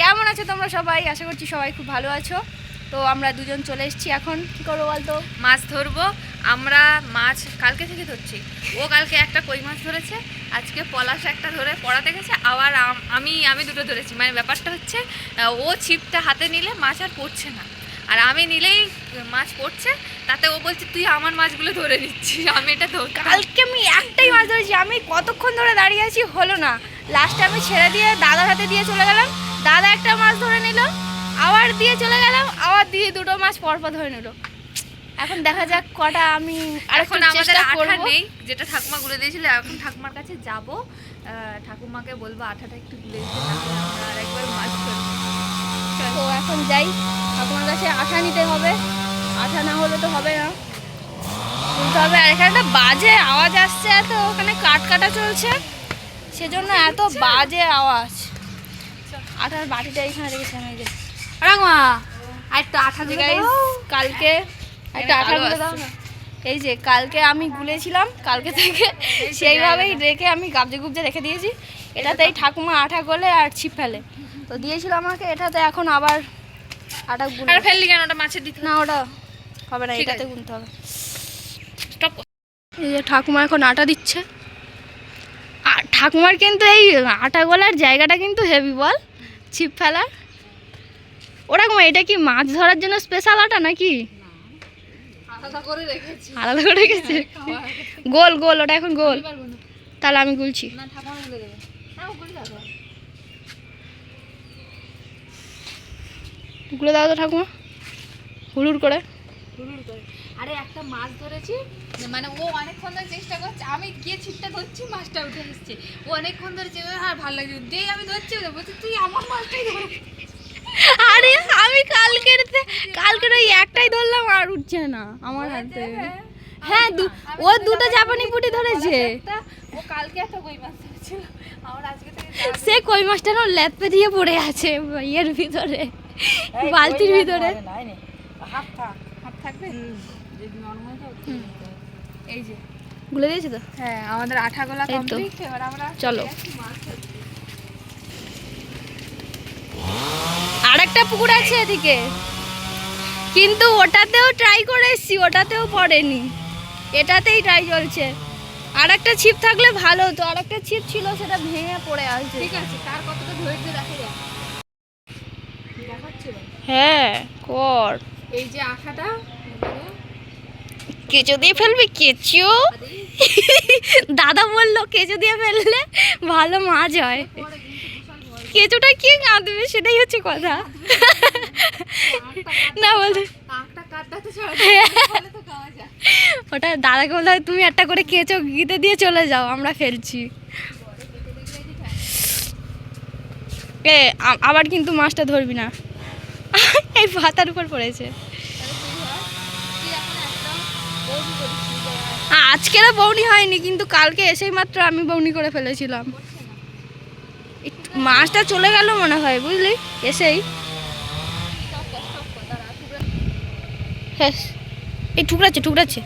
কেমন আছো তোমরা সবাই? আশা করছি সবাই খুব ভালো আছো। তো আমরা দুজন চলে এসেছি এখন। কি করব বলতো? মাছ ধরবো। আমরা মাছ কালকে থেকে ধরছি। ও কালকে একটা কই মাছ ধরেছে আজকে পলাশ একটা ধরে পড়াতে গেছে আবার আমি আমি দুটো ধরেছি। মানে ব্যাপারটা হচ্ছে ও ছিপটা হাতে নিলে মাছ আর পড়ছে না। আর আমি নিলেই মাছ পড়ছে তাতে ও বলছে তুই আমার মাছগুলো ধরে নিচ্ছিস আমি এটা ধর কালকে আমি একটাই মাছ ধরেছি আমি কতক্ষণ ধরে দাঁড়িয়ে আছি হলো না। লাস্টে আমি ছেড়ে দিয়ে দাদার হাতে দিয়ে চলে গেলাম। দাদা একটা মাছ ধরে নিল আবার দিয়ে চলে গেলাম আবার দিয়ে দুটো মাছ পরপর ধরে নিল। এখন দেখা যাক কটা আমি আর এখন আমাদের আঠা নেই যেটা ঠাকুমা গুলে দিয়েছিল এখন ঠাকুমার কাছে যাব। ঠাকুমাকে বলব আঠাটা একটু গুলে দিতে আমরা আরেকবার মাছ ধরবো। তো এখন যাই ঠাকুমার কাছে আঠা নিতে হবে। আঠা না হলে তো হবে না। তুলতে হবে আর এখানে একটা বাজে আওয়াজ আসছে এত ওখানে কাট কাটা চলছে। সেজন্য এত বাজে আওয়াজ। আঠার বাটিটা এখানে রেখেছিলাম এই যে। রাঙা আর একটু আঠা যে guys, কালকে একটা আঠা গুলে দাও না। এই যে কালকে আমি গুলেছিলাম কালকে থেকে সেইভাবেই রেখে আমি গাবজে গুবজে রেখে দিয়েছি। এটাতেই ঠাকুমা আঠা গলে আর ছিপ ফেলে। তো দিয়েছিল আমাকে এটাতে এখন আবার আটা গুলে। আর ফেললি কেন? ওটা মাছের দিতে না ওটা হবে না এটাতে গুনতে হবে। স্টপ এই যে ঠাকুমা এখন আটা দিচ্ছে। আর ঠাকুমার কিন্তু এই আটা গলার জায়গাটা কিন্তু হেভি বল। ছিপ ফেলার? ওরা এটা কি মাছ ধরার জন্য স্পেশাল আটা নাকি? আলাদা করে রেখেছি। আলাদা করে রেখেছে? গোল গোল ওটা এখন গোল। তাহলে আমি গুলছি। দাও। গুলে দাও তো ঠাকুমা। হুড়ুর করে। হুড়ুর করে। আরে একটা মাছ ধরেছি মানে ও অনেকক্ষণ ধরে চেষ্টা করছে আমি গিয়ে ছিপটা ধরছি মাছটা উঠে এসছে। ও অনেকক্ষণ ধরে চেয়ে আর ভালো লাগছে দেই আমি ধরছি ও বলছি তুই আমার মাছটাই ধর। আরে আমি কালকের কালকের ওই একটাই ধরলাম আর উঠছে না আমার হাতে। হ্যাঁ। দু- ও দুটো জাপানি পুটি ধরেছে। ও কালকে একটা কই মাছ ধরেছিল। আমার আজকে থেকে সে কই মাছটা না ল্যাপে দিয়ে পড়ে আছে ইয়ের ভিতরে বালতির ভিতরে। থাকবে? এই যে। গুলে দিয়েছে তো? হ্যাঁ আমাদের আঠা গোলা কমপ্লিট এবার আমরা চলো। আর একটা পুকুর আছে এদিকে। কিন্তু ওটাতেও ট্রাই করে এসছি ওটাতেও পড়েনি। এটাতেই ট্রাই চলছে। আর একটা ছিপ থাকলে ভালো হতো আর একটা ছিপ ছিল সেটা ভেঙে পড়ে আসছে। ঠিক আছে কার কতটা ধৈর্য দেখা যায় হ্যাঁ কর। এই যে আঠাটা কেঁচো দিয়ে ফেলবি? কেঁচো? দাদা বলল কেঁচো দিয়ে ফেললে ভালো মাছ হয়। কেঁচোটা কে কাঁদবে? সেটাই হচ্ছে কথা। না বলতে ওটা দাদাকে বলতে হয় তুমি একটা করে কেঁচো গিতে দিয়ে চলে যাও আমরা ফেলছি। এ আবার কিন্তু মাছটা ধরবি না। এই পাতার উপর পড়েছে। আজকের বৌনি হয়নি কিন্তু কালকে এসেই মাত্র আমি বৌনি করে ফেলেছিলাম। মাছটা চলে গেল মনে হয় বুঝলি? এসেই। হ্যাঁ এই ঠুকরাচ্ছে ঠুকরাচ্ছে।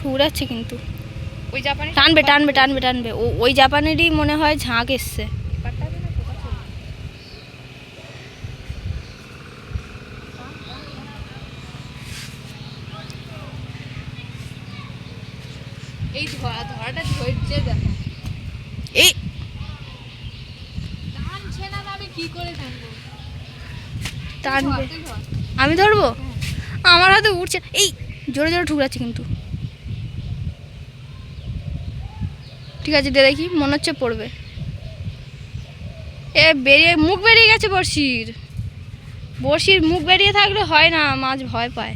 ঠুকরাচ্ছে কিন্তু। ওই জাপানি টানবে টানবে টানবে টানবে। ওই জাপানেরই মনে হয় ঝাঁক এসছে। পাটাবে না পোকা চলে এই ধরা ধরাটা ধৈর্য দেখো। এই টানছে না না আমি কি করে টানবো? টানবে। আমি ধরবো? আমার হাতে উঠছে। এই জোরে জোরে ঠুকরাচ্ছে কিন্তু। ঠিক আছে দিয়ে দেখি মনে হচ্ছে পড়বে। এ বেরিয়ে মুখ বেরিয়ে গেছে বড়শির। বড়শির মুখ বেরিয়ে থাকলে হয় না মাছ ভয় পায়।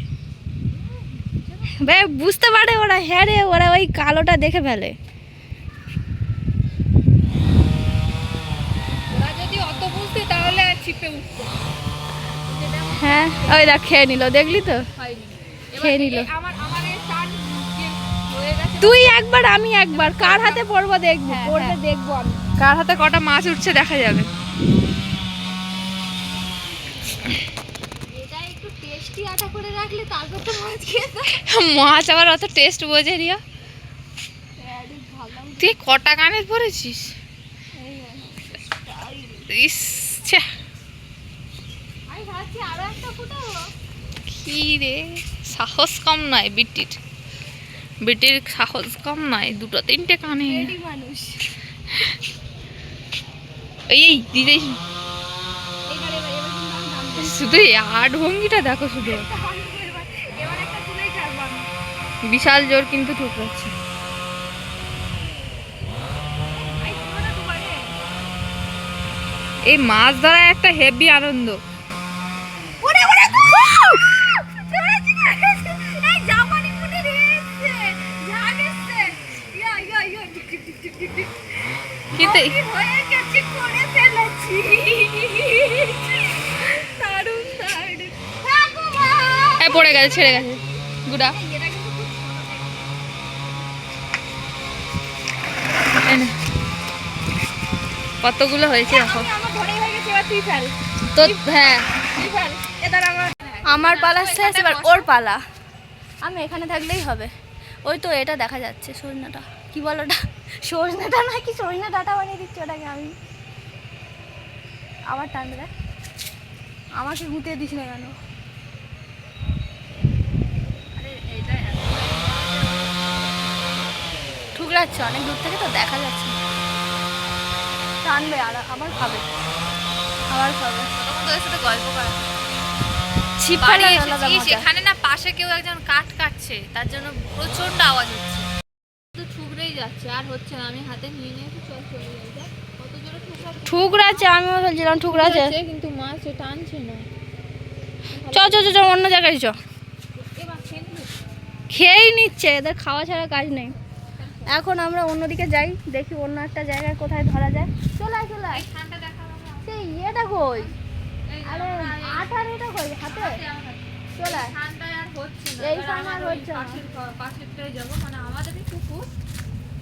বে বুঝতে পারে ওরা হ্যাঁ রে ওরা ওই কালোটা দেখে ফেলে। ওরা যদি অত বুঝতে তাহলে আর ছিপে উঠতো। হ্যাঁ ওই দেখ খেয়ে নিল দেখলি তো? খেয়ে নিল। আমার আমার এই টান যে হয়ে গেছে তুই একবার আমি একবার। কার হাতে পড়ব দেখব হ্যাঁ, পড়বে হ্যাঁ। দেখব আমি। কার হাতে কটা মাছ উঠছে দেখা যাবে। এটা একটু টেস্টি আটা করে রাখলে মাছ আবার অত টেস্ট বোঝে রিয়া। তুই কটা কানে পড়েছিস ইস ছ্যা, আমি ভাবছি আরও কি রে সাহস কম নয় বিটির বিটির সাহস কম নাই দুটো তিনটে কানে। মানুষ। এই দিদি শুধু আট ভঙ্গিটা দেখো শুধু। বিশাল জোর কিন্তু ঠুকরাচ্ছে। এই মাছ ধরা একটা হেভি আনন্দ। কি হয়ে হ্যাঁ পড়ে গেছে ছেড়ে গেছে। গুড়া। কতগুলো হয়েছে দেখো। হয়ে ফেল। তো হ্যাঁ। আমার পালা শেষ এবার ওর পালা। আমি এখানে থাকলেই হবে। ওই তো এটা দেখা যাচ্ছে সজনাটা কি বলো ওটা সজনাটা না কি সজনা ডাটা বানিয়ে দিচ্ছি ওটাকে আমি। আবার টানবে দেখ। আমাকে গুঁতে দিস না কেন? ঠুকরাচ্ছে অনেক দূর থেকে তো দেখা যাচ্ছে। টানবে আর আবার খাবে। আবার খাবে। তোদের সাথে গল্প করা। ছিপ সেখানে না পাশে কেউ একজন কাঠ কাটছে তার জন্য প্রচণ্ড আওয়াজ হচ্ছে। যাচ্ছে আর হচ্ছে না আমি হাতে নিয়ে নিয়ে চল চলে যাই কত জোরে আমিও বলছিলাম ঠুকরাচ্ছে কিন্তু মাছ টানছে না। চ চ চ অন্য জায়গায় চ? খেয়েই নিচ্ছে এদের খাওয়া ছাড়া কাজ নেই। এখন আমরা অন্যদিকে যাই দেখি অন্য একটা জায়গায় কোথায় ধরা যায়। চলে আয় চলে আয়। সেই ইয়েটা কই? এই আরে আঠার এটা কই? হাতে? চলে আয় এই সময় হচ্ছে না। পাশের ঘর- যাব মানে আমাদেরই পুকুর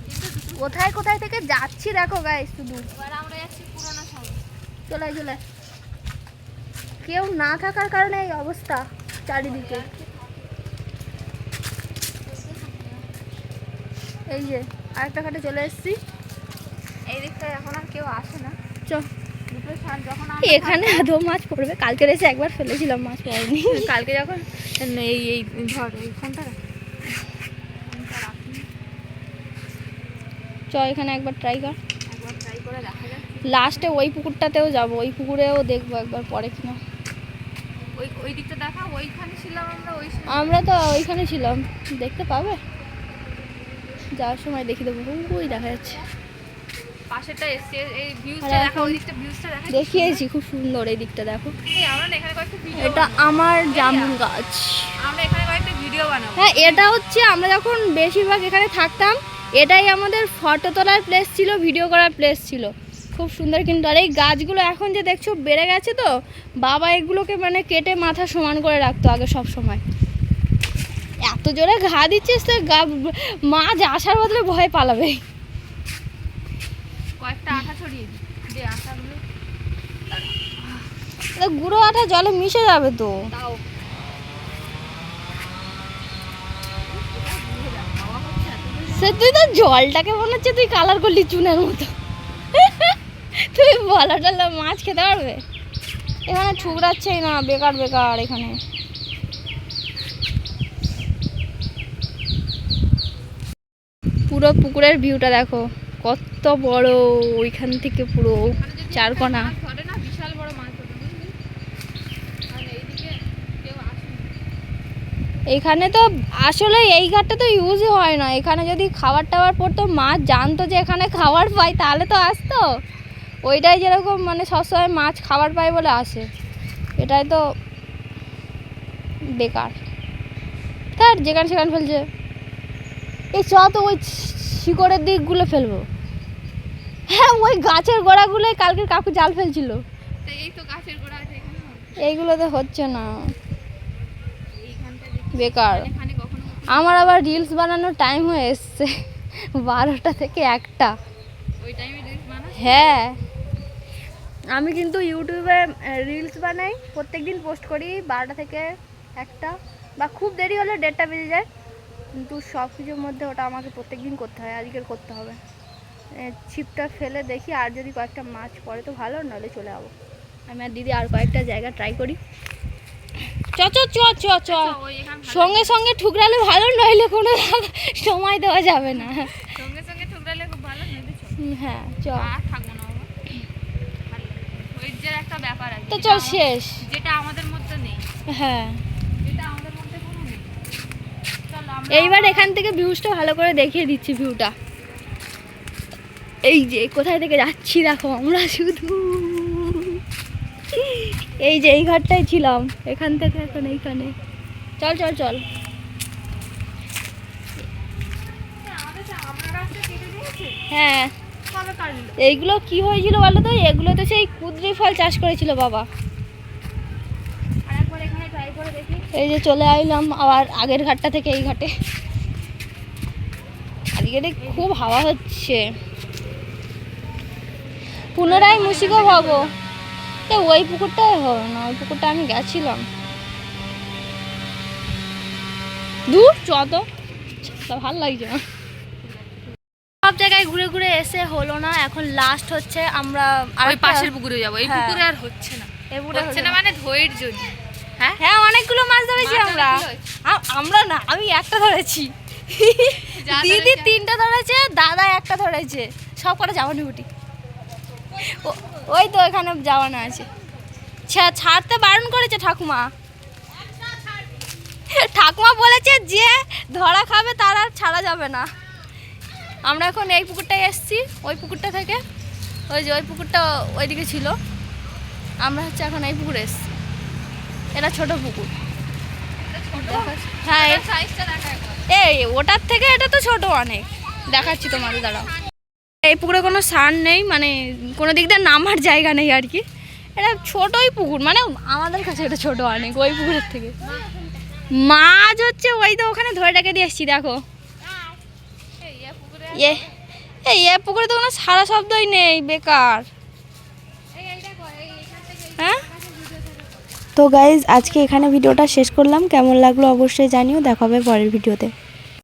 কিন্তু দুটো কোথায় কোথায় থেকে যাচ্ছি দেখো গাই শুধু। এবার আমরা যাচ্ছি পুরোনো চলে চলে কেউ না থাকার কারণে এই অবস্থা চারিদিকে। এই যে আরেকটা ঘাটে চলে এসেছি। এই এখন আর কেউ আসে না। চ। এখানে আদৌ মাছ পড়বে? কালকে এসে একবার ফেলেছিলাম মাছ পড়েনি। কালকে যখন এই এই ধর এই ফোনটা চ এখানে একবার ট্রাই কর। লাস্টে ওই পুকুরটাতেও যাব ওই পুকুরেও দেখব একবার পরে কিনা। ওই দিকটা দেখা ওইখানে ছিলাম আমরা ওই আমরা তো ওইখানে ছিলাম দেখতে পাবে? যাওয়ার সময় দেখি দেবো ওই দেখা যাচ্ছে। এসছে এই ভিউজটা আর দেখা ওই দিকটা ভিউজটা দেখা দেখিয়েছি খুব সুন্দর এই দিকটা দেখো। এই আমরা এখানে কয়েকটা ভিডিও এটা আমার জামুন গাছ। আমরা এখানে কয়েকটা ভিডিও বানাবো। হ্যাঁ এটা হচ্ছে আমরা যখন বেশিরভাগ এখানে থাকতাম এটাই আমাদের ফটো তোলার প্লেস ছিল ভিডিও করার প্লেস ছিল। খুব সুন্দর কিন্তু আর এই গাছগুলো এখন যে দেখছ বেড়ে গেছে তো বাবা এগুলোকে মানে কেটে মাথা সমান করে রাখতো আগে সব সময়। এত জোরে ঘা দিচ্ছিস তো গা মাছ আসার বদলে ভয় পালাবে। কয়েকটা আঠা ছড়িয়ে দিই আঠাগুলো গুঁড়ো আটা জলে মিশে যাবে তো। তাও। সে তুই তো জলটাকে মনে হচ্ছে তুই কালার করলি চুনের মতো। তুই বলা টলা মাছ খেতে পারবে? এখানে ঠুকরাচ্ছেই না, বেকার বেকার এখানে। পুরো পুকুরের ভিউটা দেখো, কত বড়, ওইখান থেকে পুরো চারকোনা মাছ ধরে না বিশাল বড় মাছ ধরে বুঝলি আর এইদিকে কেউ আসে না। এখানে তো আসলে এই ঘাটটা তো ইউজই হয় না। এখানে যদি খাবার টাবার পড়তো মাছ জানতো যে এখানে খাবার পাই তাহলে তো আসতো। ওইটাই যেরকম মানে সবসময় মাছ খাবার পায় বলে আসে। এটাই তো বেকার। তার যেখানে সেখানে ফেলছে। এই চ তো ওই শিকড়ের দিকগুলো ফেলব। হ্যাঁ ওই গাছের গোড়াগুলোই কালকে কাকু জাল ফেলছিল। এই তো গাছের গোড়া আছে এখানে। না? এইগুলো তো হচ্ছে না। বেকার। আমার আবার রিলস বানানোর টাইম হয়ে এসছে। বারোটা থেকে একটা। ওই টাইমে রিলস বানাস? হ্যাঁ। আমি কিন্তু ইউটিউবে রিলস বানাই। প্রত্যেক দিন পোস্ট করি বারোটা থেকে একটা। বা খুব দেরি হলে দেড়টা বেজে যায়। কিন্তু সব কিছুর মধ্যে ওটা আমাকে প্রত্যেক দিন করতে হয় আজকের করতে হবে। ছিপটা ফেলে দেখি আর যদি কয়েকটা মাছ পড়ে তো ভালো নাহলে চলে যাব আমি আর দিদি আর কয়েকটা জায়গা ট্রাই করি। চ চ চ চ চ। সঙ্গে সঙ্গে ঠুকরালে ভালো নইলে কোনো সময় দেওয়া যাবে না। সঙ্গে সঙ্গে ঠুকরালে খুব ভালো নদী চল। হুম, হ্যাঁ চ। ধৈর্যের একটা ব্যাপার আছে। তো চল শেষ। যেটা আমাদের মধ্যে নেই। হ্যাঁ। যেটা আমাদের মধ্যে কোনো নেই। চল এইবার এখান থেকে ভিউজটা ভালো করে দেখিয়ে দিচ্ছি ভিউটা এই যে কোথায় থেকে যাচ্ছি দেখো আমরা শুধু। এই যে, এই ঘাটটায় ছিলাম। এখান থেকে এখন এইখানে। চল চল চল। হ্যাঁ। এইগুলো কি হয়েছিল বলো তো এগুলো তো সেই কুদ্রি ফল চাষ করেছিল বাবা। এই যে চলে আইলাম আবার আগের ঘাটটা থেকে এই ঘাটে। আজকে খুব হাওয়া হচ্ছে। পুনরায় মুসিকো ভাবো এ ওই পুকুরটাই হবে না ওই পুকুরটা আমি গেছিলাম। দূর চ তো। তা ভালো লাগছে না। সব জায়গায় ঘুরে ঘুরে এসে হলো না এখন লাস্ট হচ্ছে আমরা ওই পাশের পুকুরে যাব এই হ্যাঁ। পুকুরে আর হচ্ছে না। এই পুকুরটা হচ্ছে না মানে ধৈর্য। হ্যাঁ? হ্যাঁ অনেকগুলো মাছ ধরেছি আমরা। আমরা না আমি একটা ধরেছি। দিদি। তিনটা ধরেছে দাদা একটা ধরেছে। সব কটা জামানি বুটি। ও- ওই তো এখানে জামানো আছে। ছাড়তে বারণ করেছে ঠাকুমা। ঠাকুমা বলেছে যে ধরা খাবে তার আর ছাড়া যাবে না। আমরা এখন এই পুকুরটায় এসেছি, ওই পুকুরটা থেকে। ওই যে ওই পুকুরটা ওইদিকে ছিল। আমরা হচ্ছে এখন এই পুকুরে এসেছি। এটা ছোট পুকুর। হ্যাঁ। এই, ওটার থেকে এটা তো ছোট অনেক। দেখাচ্ছি তোমাদের, দাঁড়াও। এই পুকুরে কোনো সান নেই মানে কোনো দিক দিয়ে নামার জায়গা নেই আর কি। এটা ছোটই পুকুর মানে আমাদের কাছে এটা ছোট অনেক ওই পুকুরের থেকে। মাছ হচ্ছে ওই তো ওখানে ধরে রেখে দিয়ে এসছি, দেখো। এ এ পুকুরে তো কোনো সারা শব্দই নেই, বেকার। হ্যাঁ? তো গাইজ আজকে এখানে ভিডিওটা শেষ করলাম। কেমন লাগল অবশ্যই জানিও, দেখা হবে পরের ভিডিওতে।